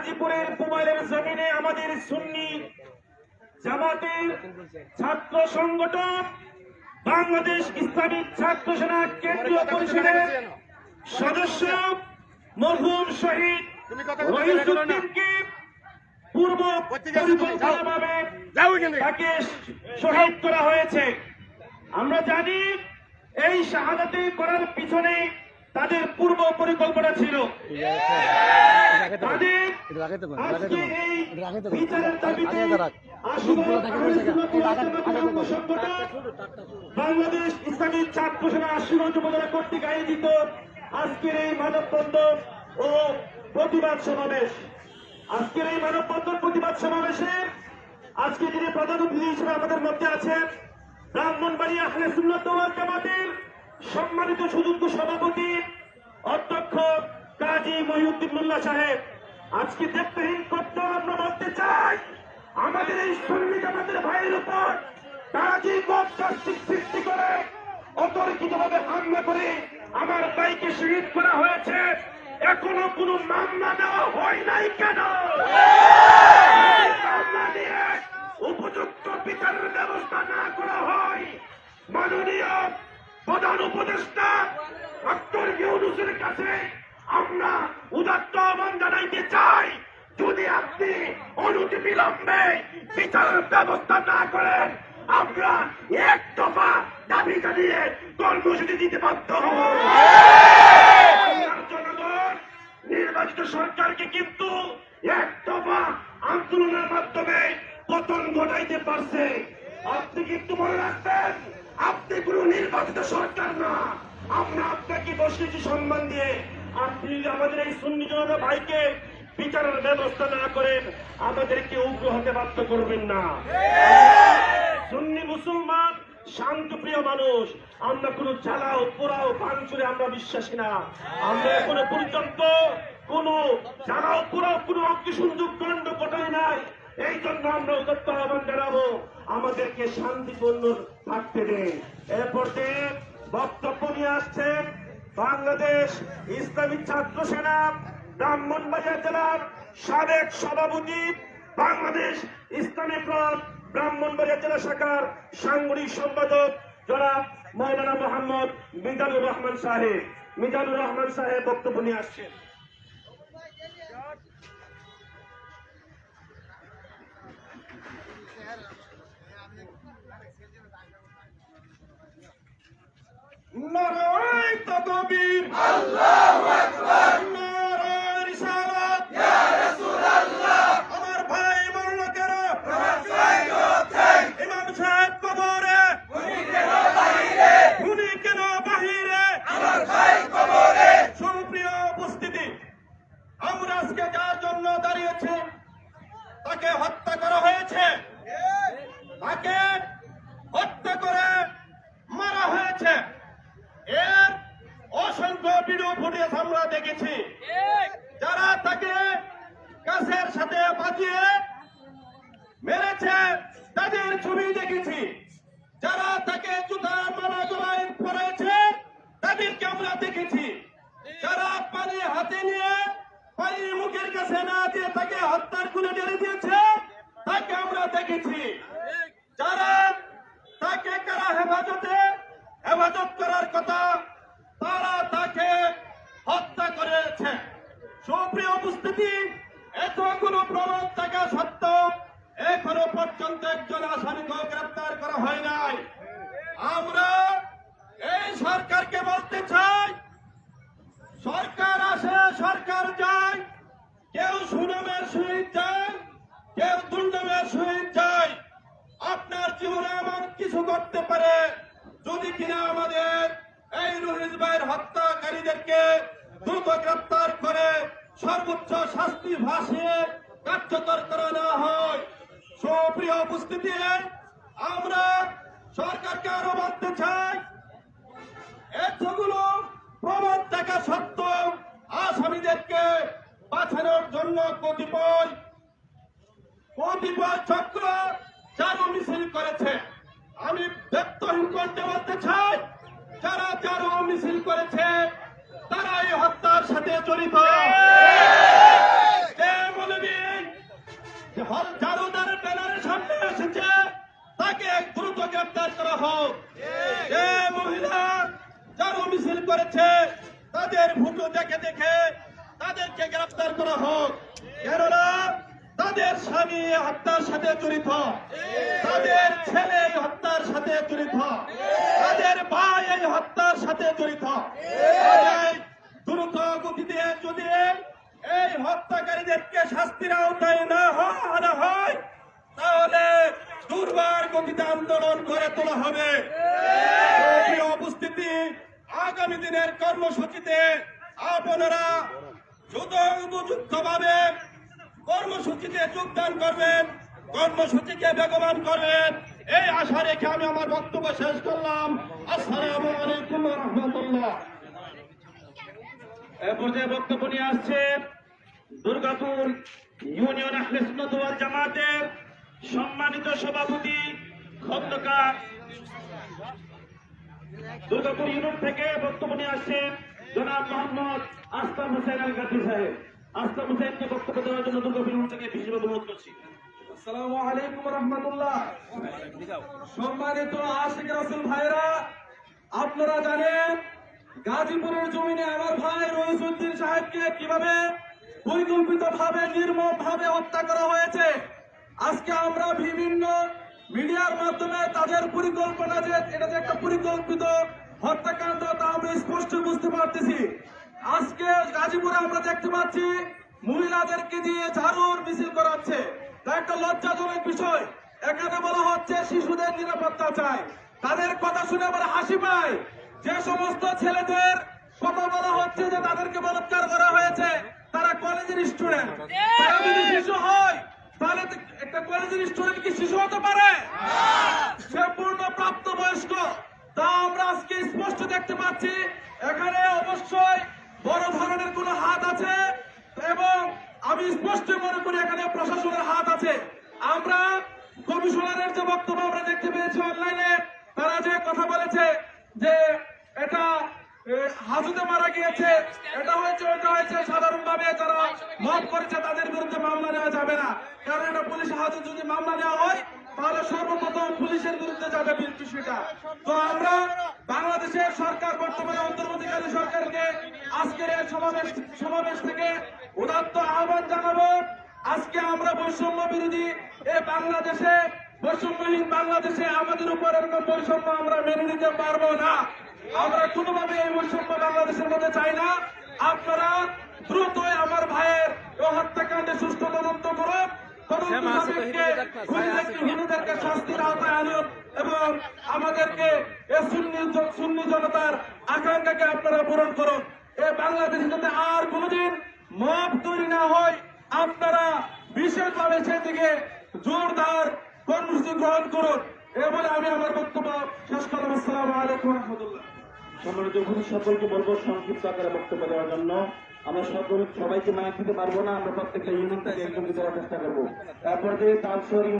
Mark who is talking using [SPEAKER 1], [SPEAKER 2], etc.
[SPEAKER 1] গাজীপুরের কুমারের জমিনে আমাদের সুন্নি জামাতের ছাত্র সংগঠন বাংলাদেশ ইসলামিক ছাত্র সেনা কেন্দ্রীয় পরিষদের সদস্য মরহুম শহীদ রহিসুদ্দিনকে পূর্ব পরিকল্পনাভাবে তাকে শহীদ করা হয়েছে। আমরা জানি এই শাহাদাতে করার পিছনে তাদের পূর্ব পরিকল্পনা ছিল। বাংলাদেশ ইসলামী ছাত্র সেনা আশুগঞ্জ উপজেলা কর্তৃক আয়োজিত আজকের এই মানববন্ধন ও প্রতিবাদ সমাবেশ। আজকের এই মানববন্ধন প্রতিবাদ সমাবেশে আজকে যিনি প্রধান অতিথি হিসেবে আমাদের মধ্যে আছেন ব্রাহ্মণবাড়ি আহলে সুন্নাত জামাতের সম্মানিত সুযোগ্য সভাপতি, অধ্যক্ষ কাজী মহিউদ্দিন মোল্লা সাহেব, আজকে দেখতেহীন করতে আমরা বলতে চাই, আমাদের এই সুন্নি আমাদের ভাইয়ের উপর কাজী যে সৃষ্টি করে অতর্কিত ভাবে হামলা করে আমার ভাইকে শহীদ করা হয়েছে। এখনও কোনো মামলা দেওয়া হয় নাই কেন? উপযুক্ত বিচারের ব্যবস্থা না করা হয়। মাননীয় উপদেষ্টা ডক্টর ইউনুসের কাছে আমরা উদাত্ত আহ্বান জানাইতে চাই যদি আপনি অনুতি বিলম্বে বিচারের ব্যবস্থা না করেন আমরা এক দফা দাবি জানিয়ে কর্মসূচি দিতে বাধ্য হব। জনগণ নির্বাচিত সরকারকে কিন্তু এক দফা আন্দোলনের মাধ্যমে পতন ঘটাইতে পারছে। আপনি কিন্তু মনে রাখবেন আপনি কোন নির্বাচিত সরকার না। আমরা আপনাকে বসেছি সম্মান দিয়ে। আপনি আমাদের এই সুন্নি জনতা ভাইকে বিচারের ব্যবস্থা না করেন আমাদেরকে উগ্র হতে বাধ্য করবেন না। সুন্নি মুসলমান, শান্তপ্রিয় মানুষ, আমরা কোনো চালাও পোড়াও, ভাঙচুরে আমরা বিশ্বাসী না। আমরা এখনও পর্যন্ত কোন জ্বালাও, পোড়াও, কোনো অগ্নিসংযোগ দণ্ড ঘটাই নাই। এই জন্য আমরা উদত্ত আহ্বান জানাব, আমাদেরকে শান্তিপূর্ণ থাকতে দেন। এরপর বক্তব্য নিয়ে আসছেন বাংলাদেশ ইসলামী ছাত্র সেনা, ব্রাহ্মণবাড়িয়া জেলার সাবেক সভাপতি বাংলাদেশ ইসলামী ফ্রন্ট, ব্রাহ্মণবাড়িয়া জেলা শাখার সাংগঠনিক সম্পাদক জনাব মৌলানা মোহাম্মদ মিজানুর রহমান সাহেব। মিজানুর রহমান সাহেব বক্তব্য নিয়ে আসছেন। নারায়ণ তদবীর আল্লাহু আকবার নারায়ণ রিসালাত ইয়া রাসূলুল্লাহ আমার ভাই মরল কেন ইমাম সাহেব কবরে উনি কেন বাহিরে উনি কেন বাহিরে আমার ভাই কবরে সুপ্রিয় উপস্থিতি আমরা আজকে যার জন্য দাঁড়িয়েছি তাকে হত্যা করা হয়েছে তাকে হত্যা করে মারা হয়েছে এর অসংখ্য ভিডিও ফুটেজ আমরা দেখেছি। যারা তাকে কাছের সাথে বাজিয়ে মেরেছে তাদের ছবি দেখেছি। যারা তাকে জুতা মালা গলায় পড়েছে তাদেরকে আমরা দেখেছি। যারা পানি হাতে নিয়ে পানি মুখের কাছে না দিয়ে তাকে হত্যার খুলে ঢেলে দিয়েছে তাকে আমরা দেখেছি। যারা তাকে কারা হেফাজতে হেফাজত করার কথা তারা তাকে হত্যা করেছে। সুপ্রিয় উপস্থিতি এত কোনো প্রমাণ থাকা সত্ত্বেও এখনও পর্যন্ত একজন আসামিকেও গ্রেপ্তার করা হয় নাই। আমরা এই সরকারকে বলতে চাই, সরকার আসে, সরকার যায়। কেউ সুনামের সহিত যায়, কেউ দুর্নামের সহিত যায়। আপনার জীবনে এমন কিছু করতে পারে যদি কিনা আমাদের ভাইয়ের হত্যাকারীদেরকে দ্রুত গ্রেপ্তার করে সর্বোচ্চ শাস্তি ভাসিয়ে কার্যকর করা না হয়। সুপ্রিয় উপস্থিতি, আমরা সরকারকে আরও বলতে চাই
[SPEAKER 2] থাকা সত্ত্বেও আসামিদেরকে বাঁচানোর জন্য কতিপয় কতিপয় চক্র চারু মিছিল করেছে। আমি ব্যক্তহীন করতে বলতে চাই মিছিল করেছে তারা এই হত্যার সাথে জড়িত। তাদের দেখে দেখে তাদেরকে গ্রেপ্তার করা হোক। কেননা তাদের স্বামী সাথে তাদের ছেলে হত্যার সাথে জড়িত। তাদের ভাই এই হত্যার সাথে দুর্বার আন্দোলন করে তোলা হবে। উপস্থিতি আগামী দিনের কর্মসূচিতে আপনারা উপযুক্ত ভাবে কর্মসূচিতে যোগদান করবেন, কর্মসূচিকে বেগবান করবেন। এই আশা রেখে আমি আমার বক্তব্য শেষ করলাম। আসসালামু আলাইকুম রহমতুল্লাহ।
[SPEAKER 1] এ পর্যায়ে বক্তব্য নিয়ে আসছে দুর্গাপুর ইউনিয়ন আহলে জামাতের সম্মানিত সভাপতি খন্দকার দুর্গাপুর ইউনিয়ন থেকে বক্তব্য নিয়ে আসছেন জনাব মোহাম্মদ আস্তাম আল গাজী সাহেব। আস্তাম বক্তব্য দেওয়ার জন্য দুর্গাপুর ইউনিয়ন থেকে বিশেষভাবে অনুরোধ করছি।
[SPEAKER 3] সম্মানিত আশিক রাসুল ভাইরা আপনারা জানেন গাজীপুরের জমিনে আমার ভাই রহিসুদ্দিন সাহেবকে কীভাবে পরিকল্পিত ভাবে নির্মম ভাবে হত্যা করা হয়েছে? আজকে আমরা বিভিন্ন মিডিয়ার মাধ্যমে তাদের পরিকল্পনা যে, এটা যে একটা পরিকল্পিত হত্যাকাণ্ড, তা আমরা স্পষ্ট বুঝতে পারতেছি। আজকে গাজীপুরে আমরা দেখতে পাচ্ছি, মহিলাদেরকে দিয়ে ঝাড়ুর মিছিল করাচ্ছে। তা একটা লজ্জাজনক বিষয়। এখানে বলা হচ্ছে, শিশুদের নিরাপত্তা চাই। তাদের কথা শুনে আবার হাসি পায়। যে সমস্ত ছেলেদের কথা বলা হচ্ছে যে তাদেরকে বলাৎকার করা হয়েছে, তারা কলেজের স্টুডেন্ট শিশু হয় তাহলে একটা কলেজের স্টুডেন্ট কি শিশু হতে পারে? সে পূর্ণ প্রাপ্ত বয়স্ক। তা আমরা আজকে স্পষ্ট দেখতে পাচ্ছি। এখানে অবশ্যই বড় ধরনের কোনো হাত আছে এবং আমি স্পষ্ট মনে করি এখানে প্রশাসনের হাত আছে। আমরা কমিশনারের যে বক্তব্য আমরা দেখতে পেয়েছি অনলাইনে, তারা যে কথা বলেছে যে এটা হাজতে মারা গিয়েছে। এটা হয়েছে ওটা হয়েছে। সাধারণভাবে যারা মত করেছে, তাদের বিরুদ্ধে মামলা নেওয়া যাবে না। কারণ এটা পুলিশ হাজত যদি মামলা নেওয়া হয়, তাহলে সর্বপ্রথম পুলিশের বিরুদ্ধে যাবে বি- বিষয়টা তো আমরা বাংলাদেশের সরকার, বর্তমানে অন্তর্বর্তীকালী সরকারকে আজকের সমাবেশ সমাবেশ থেকে উদাত্ত আহ্বান জানাব। আজকে আমরা বৈষম্য বিরোধী এ বাংলাদেশে, বৈষম্যহীন বাংলাদেশে আমাদের উপর এরকম বৈষম্য আমরা মেনে নিতে পারব না। আমরা কোনোভাবে এই বৈষম্য বাংলাদেশের মধ্যে চাই না। আপনারা দ্রুতই আমার ভাইয়ের ও হত্যাকাণ্ডে সুস্থ তদন্ত করুন। শাস্তির আওতায় আনুন এবং আমাদেরকে এ সুন্নি জ- জনতার আকাঙ্ক্ষাকে আপনারা পূরণ করুন। এ বাংলাদেশে যাতে আর কোনোদিন মব তৈরি না হয় আপনারা বিশেষভাবে সেদিকে জোরদার কর্মসূচি গ্রহণ করুন। এ বলে আমি আমার বক্তব্য শেষ করলাম। আসসালামু আলাইকুম রহমতুল্লাহ।
[SPEAKER 1] সম্মানিত উপস্থিত, সকলকে বলব সংক্ষিপ্ত আকারে বক্তব্য দেওয়ার জন্য। আমরা সকল সবাইকে মাইক দিতে পারব না, আমরা প্রত্যেকটা ইউনিট একজনকে দেওয়ার চেষ্টা করব। তারপর যে তালসর